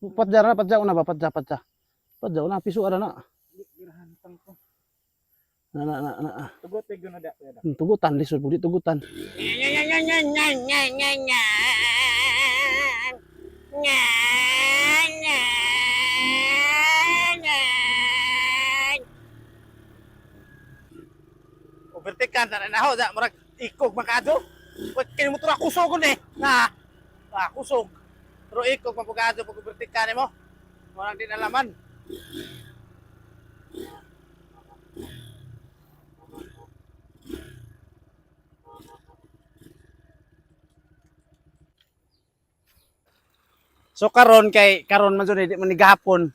Padya na, padya una ba? Padya, padya. Padya una, piso ara na. Na, na, na, na. Tugot tig na da. Hmm, Tugutan, lisod po di tugutan. Overtikan na na ho da murag ikog makado. Wag kini mo tura kusog ni. Na. Ah, kusog. Pero ikog mapugado pag overtikan mo. Murag din alaman. So karon kay karon man jud di man gahapon.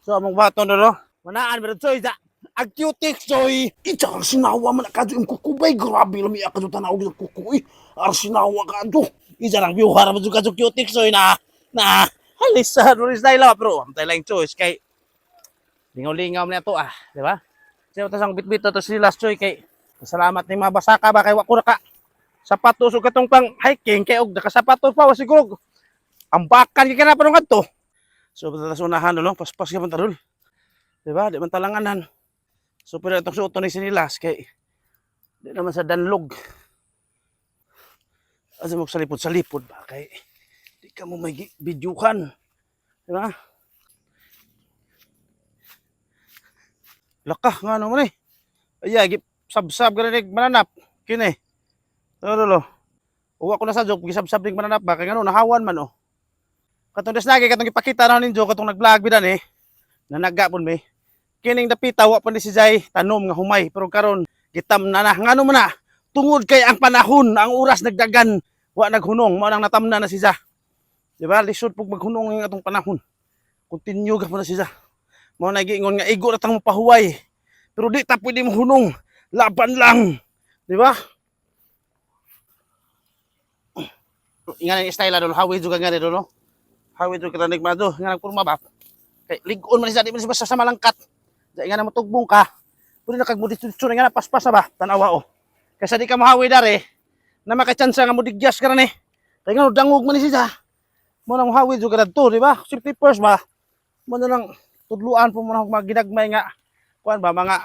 So among baton do. Manaan pero choy da. Ag cutic choy. Ang sinawa man kadyo yung kukubay. Grabe lami yung tanaw yung kukuy. Ar sinawa. Isa lang view harap jud ka cutic choy na na halisa Doris Daila pero am tay lang choice kay lingaw-lingaw na to ah, di ba? Siya ta sang bitbit to si last choy kay salamat ni mabasa ka ba kay wa ko na ka sapatos ug katong pang hiking kay og nakasapatos pa siguro ang bakan kay kana pa nung adto. So patatas unahan no, paspas ka man tarol. Di ba? Di man talanganan. So pero itong suoton ni sinilas kay di naman sa danlog. Asa mo sa lipod sa lipod ba kay di ka mo may bidyuhan. Di ba? Laka nga naman eh. Ay, gi sabsab rin mananap. Kini. Ano lo? Uwa ko na sa joke, gisabsab ning mananap ba kay ngano nahawan man oh. Katong des katong ipakita na ninyo katong nag-vlog bidan eh. Nanaga pun me. Kining dapita wa pa ni si Jay tanom nga humay pero karon gitam na na ngano man na tungod kay ang panahon ang oras nagdagan wa naghunong mao nang natamna na siya di ba? Lisod pug maghunong ang atong panahon. Continue pa na siya mao na giingon nga igo ra tang mapahuway pero di ta pwede mahunong. Laban lang. Di ba? Ingan ang style dolo hawi juga nga dolo hawi juga kita nigmado nga nagpurma ba? Kay ligon man siya di man siya sa malangkat di nga na matugbong ka pwede na kag modistusyon nga na paspas na ba? Tanawa oh Kasi di ka mahawi dari, na makachansa nga mo digyas ka na ni. Kaya nga, dangog man siya. Mo nang mahawi juga na to, di ba? Safety first ba? Mo na lang, tudluan po mo na mga ginagmay nga, kuan ba, mga,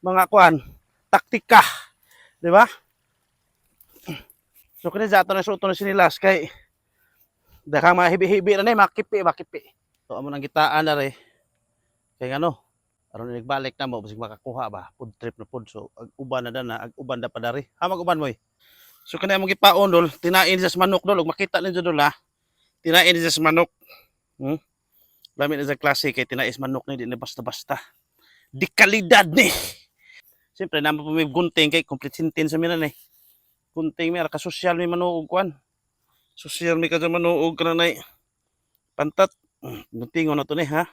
mga kuan, taktika. Di ba? So, kini sa ato na suto na sinilas, kay, dakang mahibi-hibi na ni, makipi, makipi. So, amo nang gitaan na rin. Kaya ano, aron nagbalik na mo basig makakuha ba? Food trip na food. So ag uban na dana ag uban na pa dari. Ha mag uban mo eh. so kanay mo gipaon dol. Tinain sa manok dol. Makita ninyo dol ha? Tinain sa manok. Hmm? Lami na sa klase kay tinais manok ni di na basta-basta. Di kalidad ni! Siyempre naman po may gunting kay complete sintin sa minan eh gunting mi ka social mi manuog kwan social mi ka dyan manuog ka na na pantat. Hmm, guntingon na to ni ha?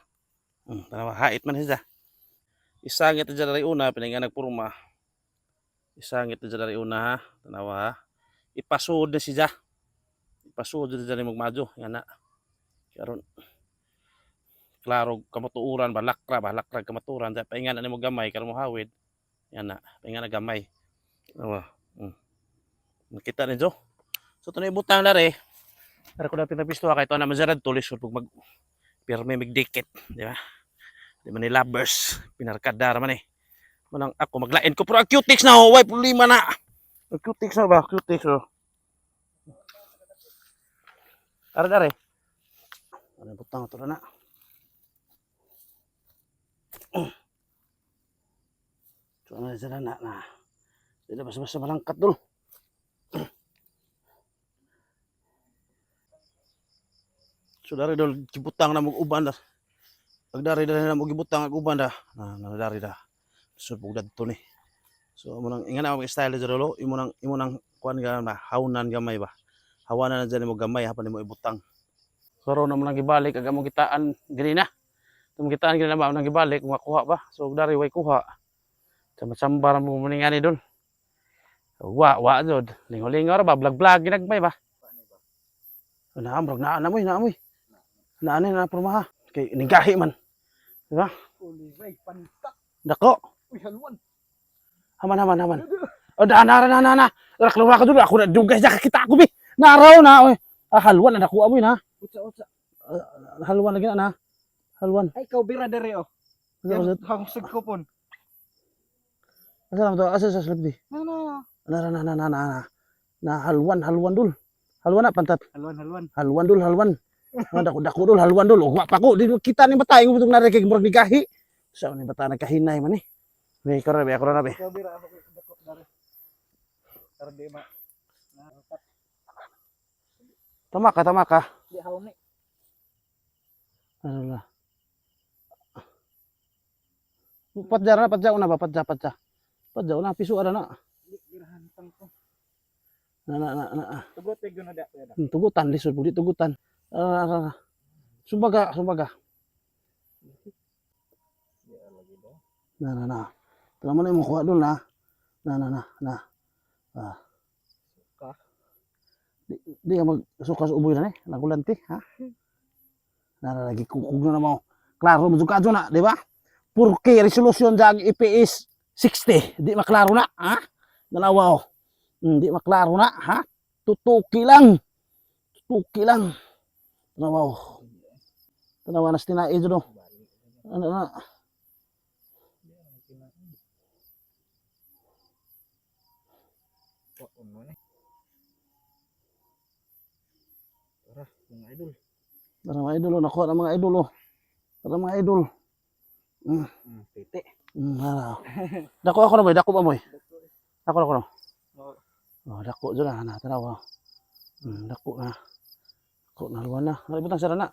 Hmm, tanawa hait man siya isangit na dyan una, pinag nagpurma. Isangit na dyan una ha, tanawa ha. Ipasud na siya. Ipasud na dyan magmadyo, yan na. Karon. Klaro kamatuuran ba? Lakra ba? Lakra kamaturan sa paingan na mo gamay karon mo hawid. Yan na. Paingan na gamay. Tanawa. Mm. nakita ninyo so tunay butang na re pero kung natin napisto kay ito na mazarad tulis pag mag pirme migdikit di ba Di man ni lovers, pinarkada raman eh. Manang ako maglain ko pero ang cutics na oh, way problema na. Ang cutics na ba? Cutics oh. Ara dare. Ano butang to na. So ano sa na na. Dili basta-basta malangkat dul. So dari dol kibutang na mo uban na. Pag dari dari na mo gibutang ang uban da. Na na dari da. So pug dadto ni. So amo nang ingana mo style lo, imo nang imo nang kuan ga na hawnan gamay ba. Hawanan na dyan mo gamay hapan mo ibutang. So ro na mo nang gibalik aga mo kitaan gini na. Tum kitaan gini na ba nang gibalik mo kuha ba. So dari way kuha. Sama-sambar mo maningani dol. Wa wa jod. Lingo-lingo ba vlog-vlog ginagmay ba. Naamoy, naamoy, naamoy. Naanay na pormaha. Kay nigahi man. Di ba? Ulibay, pantak. Dako. Uy, haluan. Haman, haman, haman. O, da, nara, na, na, na. Raklo ka doon. Ako na, dugay sa kita ako, bi. Naraw na, oy. Ah, halwan na nakuha mo yun, ha. Utsa, utsa. ah, halwan lagi na na. Halwan. Ay, ikaw bira dere Yan, hangsig ko pon. asa to? Asa sa slab di? Ano? Na na na na na na. Na halwan, halwan dul. Halwan na pantat. Halwan, halwan. Halwan dul, halwan. Ah, dako dako dul, halwan dul. Ugwa pa ko. Di mo kita ni batay mo tong narik kay murag ni gahi. Sa ni bata nagkahinay man ni. Be ko ra be ako ra be. Ikaw bira ako kay dako dere. Para di ma. Nakakat. Tama ka, tama ka. Di haw ni. Ano na? Patja na, patja una ba? Patja, patja. Patja una, piso ara na. Di birahan tang ko. Na na na na. Tugot pig na da. da. Hmm, Tugutan, lisod budi tugutan. Ah, ah. Sumbaga, sumbaga. Na na na. Tala mo na yung kuha doon na. Na na na na. Ah. Suka. Di, di ka magsuka sa uboy na ni. Nagulanti, ha? Na na lagi kukug na mo. Klaro mo suka na, di ba? Porque resolution jag IPS 60, di maklaro na, ha? Dalawa, oh. Hmm, di maklaro na, ha? Tutuki lang. Tutuki lang. Tanawa, oh. Tanawa na stinaid no. Ano na? Ano ni? Tara, mga idol. Para mga idol, oh. nakuha ng mga idol, oh. Para mga idol. Piti. Hmm, hala. Dako ako na boy, dako ba boy? Dako dako. Oo. Oh, dako dyan na, na, tanawa. Hmm, dako na. Dako na, luwan na. Nalibutang sara na.